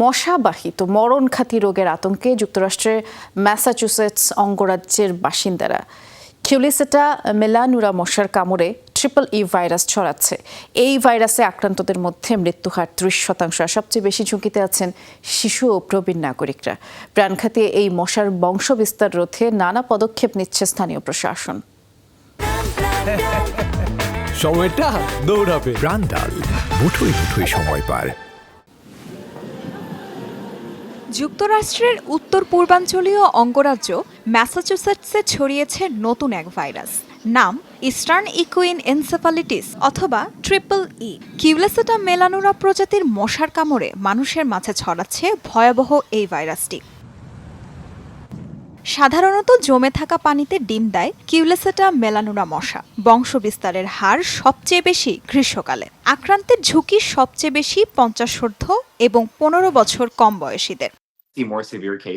মশাবাহিত মরণঘাতী রোগের আতঙ্কে যুক্তরাষ্ট্রের ম্যাসাচুসেটস অঙ্গরাজ্যের বাসিন্দারা। কিউলিসেটা মেলানুরা মশার কামড়ে ট্রিপল ই ভাইরাস ছড়াচ্ছে। এই ভাইরাসে আক্রান্তদের মধ্যে মৃত্যু হার ত্রিশ শতাংশ। আর সবচেয়ে বেশি ঝুঁকিতে আছেন শিশু ও প্রবীণ নাগরিকরা। প্রাণঘাতী এই মশার বংশবিস্তার রোধে নানা পদক্ষেপ নিচ্ছে স্থানীয় প্রশাসন। সময়টা দৌড়াবে। প্রাণডাল মুঠোই মুঠোই সময় পার। যুক্তরাষ্ট্রের উত্তর পূর্বাঞ্চলীয় অঙ্গরাজ্য ম্যাসাচুসেটসে ছড়িয়েছে নতুন এক ভাইরাস। নাম ইস্টার্ন ইকুইন এনসেফালিটিস অথবা ট্রিপল ই। কিউলেসেটা মেলানোরা প্রজাতির মশার কামড়ে মানুষের মাঝে ছড়াচ্ছে ভয়াবহ এই ভাইরাসটি। সাধারণত জমে থাকা পানিতে ডিম দেয় কিউলেসেটা মেলানোরা মশা। বংশবিস্তারের হার সবচেয়ে বেশি গ্রীষ্মকালে। আক্রান্তের ঝুঁকি সবচেয়ে বেশি পঞ্চাশোর্ধ্ব এবং পনেরো বছর কম বয়সীদের।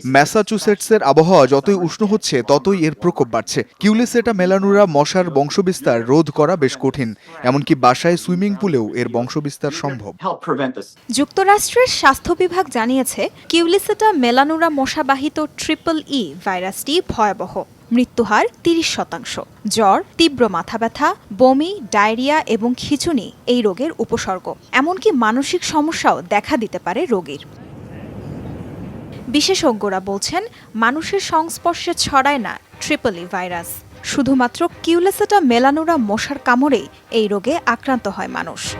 ম্যাসাচুসেটসের আবহাওয়া যতই উষ্ণ হচ্ছে ততই এর প্রকোপ বাড়ছে। কিউলিসেটা মেলানুরা মশার বংশবিস্তার রোধ করা বেশ কঠিন এমনকি বাসায় সুইমিং পুলেও এর বংশবিস্তার সম্ভব. যুক্তরাষ্ট্রের স্বাস্থ্য বিভাগ জানিয়েছে কিউলিসেটা মেলানুরা মশাবাহিত ট্রিপল ই ভাইরাসটি ভয়াবহ। মৃত্যুহার তিরিশ শতাংশ। জ্বর তীব্র মাথা ব্যথা বমি ডায়রিয়া এবং খিঁচুনি এই রোগের উপসর্গ। এমনকি মানসিক সমস্যাও দেখা দিতে পারে রোগীর। বিশেষজ্ঞরা বলছেন, মানুষের সংস্পর্শে ছড়ায় না ট্রিপলি ভাইরাস। শুধুমাত্র কিউলেসেটা মেলানোরা মশার কামড়ে এই রোগে আক্রান্ত হয় মানুষ।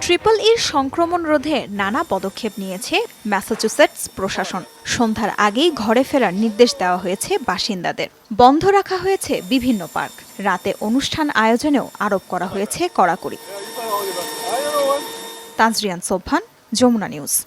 ট্রিপল ইর সংক্রমণ রোধে নানা পদক্ষেপ নিয়েছে ম্যাসাচুসেটস প্রশাসন। সন্ধ্যার আগেই ঘরে ফেরার নির্দেশ দেওয়া হয়েছে বাসিন্দাদের। বন্ধ রাখা হয়েছে বিভিন্ন পার্ক। রাতে অনুষ্ঠান আয়োজনেও আরোপ করা হয়েছে কড়াকড়ি। তাজরিয়ান সোভান যমুনা নিউজ।